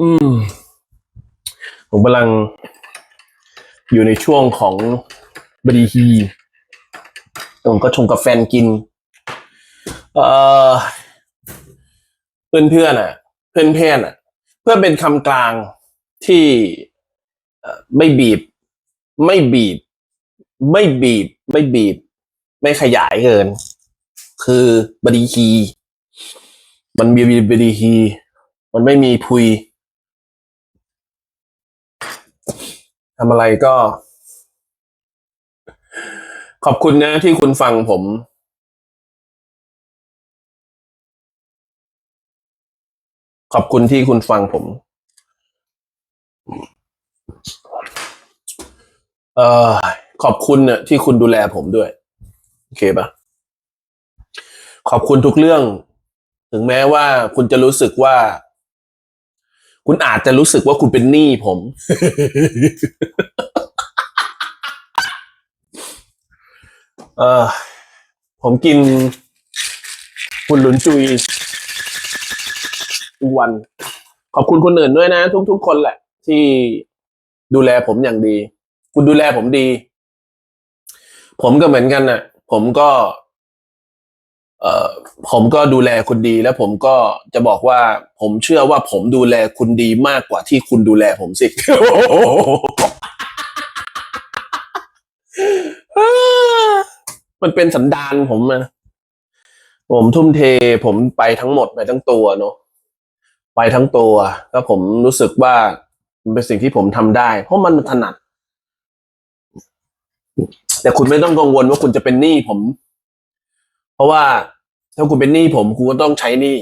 อืม ผมกำลังอยู่ในช่วงของบดีฮีผมก็ชงกาแฟนกิน เอ่อ เพื่อนเพื่อนอะ เพื่อนเพื่อนอะ เพื่อเป็นคำกลางที่ไม่บีบ ไม่บีบ ไม่บีบ ไม่บีบ ไม่ขยายเกิน คือบดีฮีมันมีบดีฮีมันไม่มีพุย ทำอะไรก็ ขอบคุณนะที่คุณฟังผม ขอบคุณที่คุณฟังผม เอ่อ ขอบคุณเนี่ยที่คุณดูแลผมด้วย โอเคปะขอบคุณทุกเรื่อง ถึงแม้ว่าคุณจะรู้สึกว่า คุณอาจจะรู้สึกว่าคุณเป็นหนี้ผม เออผมกิน คุณหลุนจุยทุกวัน ขอบคุณคนอื่นด้วยนะ ทุกๆคนแหละ ที่ดูแลผมอย่างดี คุณดูแลผมดี ผมก็เหมือนกันน่ะ ผมก็ เออผมก็ดูแลคุณดีแล้วผมก็จะบอกว่าผมเชื่อว่าผมดูแลคุณดีมากกว่าที่คุณดูแลผมสิ มันเป็นสันดานผมนะผมทุ่มเท ผมไปทั้งหมดไปทั้งตัวเนอะไปทั้งตัวแล้วผมรู้สึกว่ามันเป็นสิ่งที่ผมทำได้ เพราะมันถนัด แต่คุณไม่ต้องกังวลว่าคุณจะเป็นหนี้ผม เพราะว่า ถ้าคุณเป็นหนี้ผมคุณก็ต้องใช้หนี้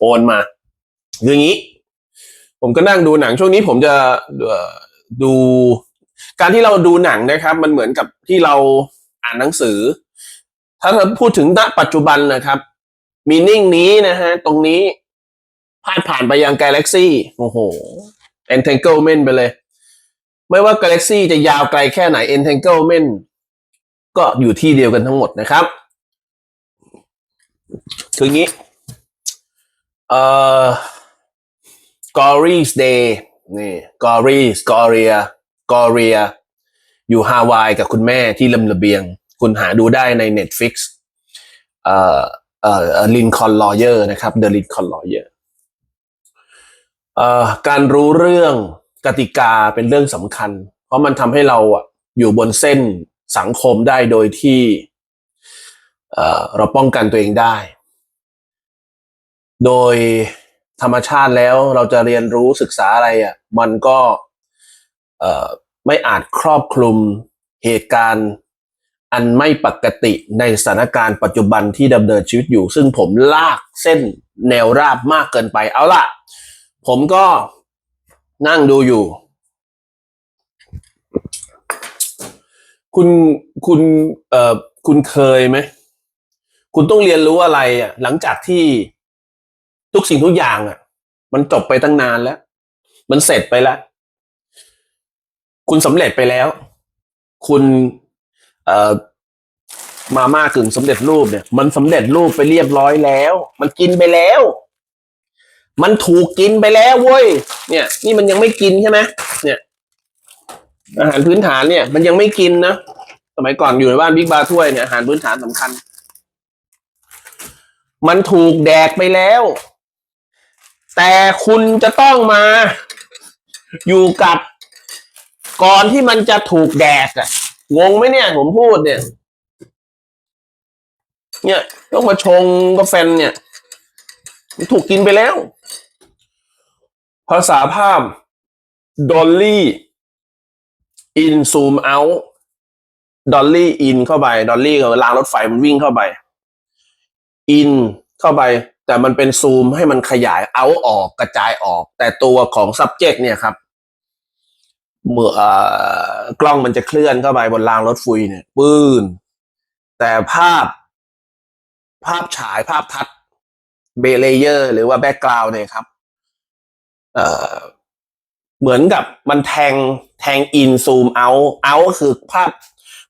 โอนมาคืออย่างนี้ ผมก็นั่งดูหนังช่วงนี้ผมจะดู การที่เราดูหนังนะครับ มันเหมือนกับที่เราอ่านหนังสือ ถ้าเราพูดถึงณปัจจุบันนะครับมีนิ่งนี้นะฮะ ตรงนี้พาดผ่านไปยังกาแล็กซี่โอ้โห entanglement ไปเลย ไม่ว่ากาแล็กซี่จะยาวไกลแค่ไหน entanglement ก็อยู่ที่เดียวกันทั้งหมดนะครับคืองนี้เอ่อ Gory's Day นี่ Gory Goria Goria อยู่ฮาวายกับคุณแม่ที่ลำระเบียง คุณหาดูได้ใน Netflix เอ่อเอ่อลินคอ n ล Lawyer นะครับ The Lincoln Lawyer เอ่อการรู้เรื่องกติกาเป็นเรื่องสำคัญ เพราะมันทำให้เราอะอยู่บนเส้น สังคมได้โดยที่เราป้องกันตัวเองได้ โดยธรรมชาติแล้วเราจะเรียนรู้ศึกษาอะไรอะมันก็ไม่อาจครอบคลุมเหตุการณ์อันไม่ปกติในสถานการณ์ปัจจุบันที่ดำเนินชีวิตอยู่ ซึ่งผมลากเส้นแนวราบมากเกินไปเอาล่ะ ผมก็นั่งดูอยู่ คุณคุณเอ่อคุณเคยไหมคุณต้องเรียนรู้อะไรอะ หลังจากที่ทุกสิ่งทุกอย่างอะ มันจบไปตั้งนานแล้ว มันเสร็จไปแล้ว คุณสำเร็จไปแล้ว คุณเอ่อมาม่ากึ่งสำเร็จรูปเนี่ย มันสำเร็จรูปไปเรียบร้อยแล้ว มันกินไปแล้ว มันถูกกินไปแล้วเว้ยเนี่ย นี่มันยังไม่กินใช่ไหม อาหารพื้นฐานเนี่ย มันยังไม่กินนะสมัยก่อนอยู่ในบ้านบิ๊กบาร์ถ้วยเนี่ยอาหารพื้นฐานสำคัญ มันถูกแดกไปแล้ว แต่คุณจะต้องมา อยู่กับก่อนที่มันจะถูกแดกอะงงไหมเนี่ย ผมพูดเนี่ย เนี่ย ต้องมาชงกาแฟเนี่ย มันถูกกินไปแล้ว ภาษาภาพดอลลี่ อินซูมเอาดอลลี่อินเข้าไป ดอลลี่กับรางรถไฟมันวิ่งเข้าไป อินเข้าไป แต่มันเป็นซูมให้มันขยายเอาออกกระจายออก แต่ตัวของ subject เนี่ยครับ เมื่ออกล้องมันจะเคลื่อนเข้าไปบนรางรถไฟเนี่ยปืนแต่ภาพ ภาพฉายภาพทัดเบเลเยอร์ หรือว่าแบ็กกราวน์เนี่ยครับ เอ่อ เหมือนกับมันแทงแทงอินซูมเอาเอาก็คือภาพ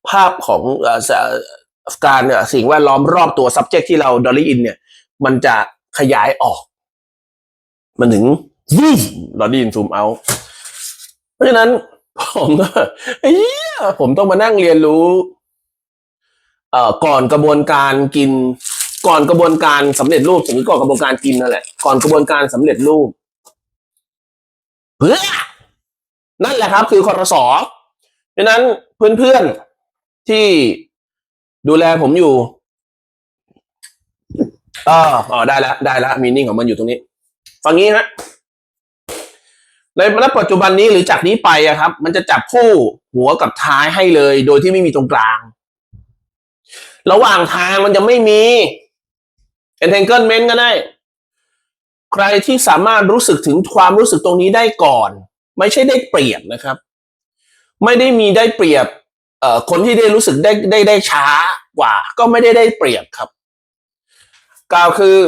ภาพของอการเนี่ยสิ่งแวดล้อมรอบตัว subject ที่เรา dolly in เนี่ย มันจะขยายออก มันถึงวูฟเราได้ยินซูมเอาเพราะฉะนั้น ผมก็เฮียผมต้องมานั่งเรียนรู้ เอ่อก่อนกระบวนการกิน ก่อนกระบวนการสำเร็จรูปถึงก่อนกระบวนการกินนั่นแหละ ก่อนกระบวนการสำเร็จรูป เพื่อนั่นแหละครับคือคอรสอเพราะฉะนั้นเพื่อนๆที่ดูแลผมอยู่อ๋ออ๋อได้แล้วได้แล้วมีนิ่งของมันอยู่ตรงนี้ ฟังงี้ฮะในณปัจจุบันนี้หรือจากนี้ไปอะครับ มันจะจับคู่หัวกับท้ายให้เลย โดยที่ไม่มีตรงกลาง ระหว่างทางมันจะไม่มี entanglement ก็ได้ ใครที่สามารถรู้สึกถึงความรู้สึกตรงนี้ได้ก่อน ไม่ใช่ได้เปรียบนะครับ ไม่ได้มีได้เปรียบเอ่อคนที่ได้รู้สึกได้ได้ได้ช้ากว่า ก็ไม่ได้ได้เปรียบครับ กล่าวคือ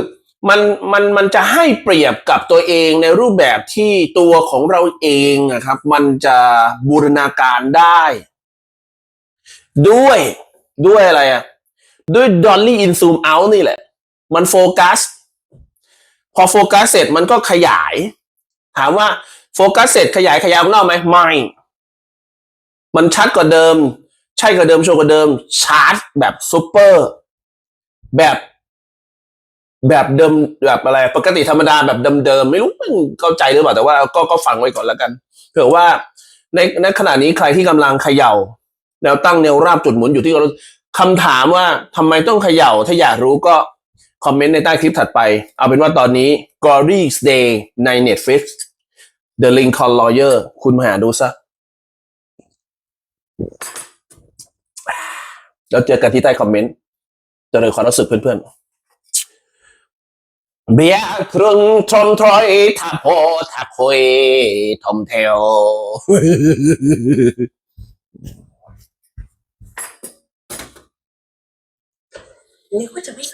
มันมันมันจะให้เปรียบกับตัวเองในรูปแบบที่ตัวของเราเองอะครับ มันจะบูรณาการได้ ด้วยด้วยอะไรอะด้วย dolly in zoom out นี่แหละ มันโฟกัส พอโฟกัสเสร็จมันก็ขยาย ถามว่าโฟกัสเสร็จขยายขยายข้างนอกไหมไม่ มันชัดกว่าเดิม ใช่กว่าเดิมโชว์กว่าเดิมชาร์จแบบซูเปอร์แบบแบบเดิมแบบอะไร ปกติธรรมดาแบบเดิมๆไม่รู้มันเข้าใจหรือเปล่าแต่ว่าก็ก็ฟังไว้ก่อนแล้วกันเผื่อว่าในในขณะนี้ใครที่กำลังเขย่าแนวตั้งแนวราบจุดหมุนอยู่ที่ราคำถามว่าทำไมต้องเขย่าถ้าอยากรู้ก็ คอมเมนต์ในใต้คลิปถัดไป เอาเป็นว่าตอนนี้ Glory's Day ใน Netflix The Lincoln Lawyer คุณมาหาดูซะ แล้วเจอกันที่ใต้คอมเมนต์เจะเลยความรู้สึกเพื่อนๆ เบียร์ครึ่งทนทรอยทับโพทับโคยทอมเทลนึกว่าจะไม่สน